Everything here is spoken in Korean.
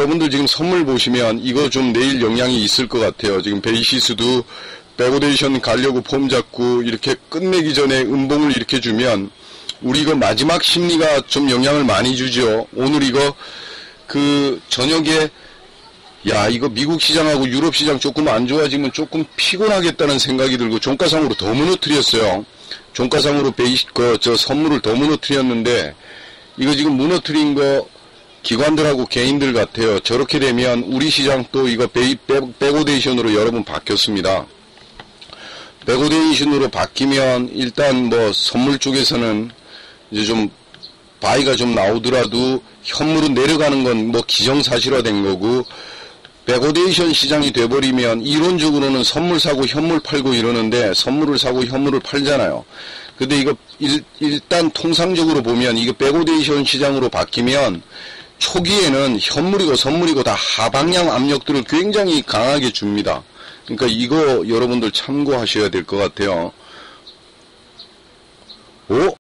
여러분들 지금 선물 보시면 이거 좀 내일 영향이 있을 것 같아요. 지금 베이시스도 백오데이션 가려고 폼 잡고 이렇게 끝내기 전에 음봉을 이렇게 주면 우리 이거 마지막 심리가 좀 영향을 많이 주죠. 오늘 이거 그 저녁에 야 이거 미국 시장하고 유럽 시장 조금 안 좋아지면 조금 피곤하겠다는 생각이 들고 종가상으로 더 무너뜨렸어요. 종가상으로 베이시 그 저 선물을 더 무너뜨렸는데 이거 지금 무너뜨린 거 기관들하고 개인들 같아요. 저렇게 되면 우리 시장 또 이거 백오데이션으로 여러 번 바뀌었습니다. 백오데이션으로 바뀌면 일단 뭐 선물 쪽에서는 이제 좀 바이가 좀 나오더라도 현물은 내려가는 건 뭐 기정사실화된 거고 백오데이션 시장이 돼버리면 이론적으로는 선물 사고 현물 팔고 이러는데 선물을 사고 현물을 팔잖아요. 근데 이거 일, 일단 통상적으로 보면 이거 백오데이션 시장으로 바뀌면 초기에는 현물이고 선물이고 다 하방향 압력들을 굉장히 강하게 줍니다. 그러니까 이거 여러분들 참고하셔야 될 것 같아요. 오?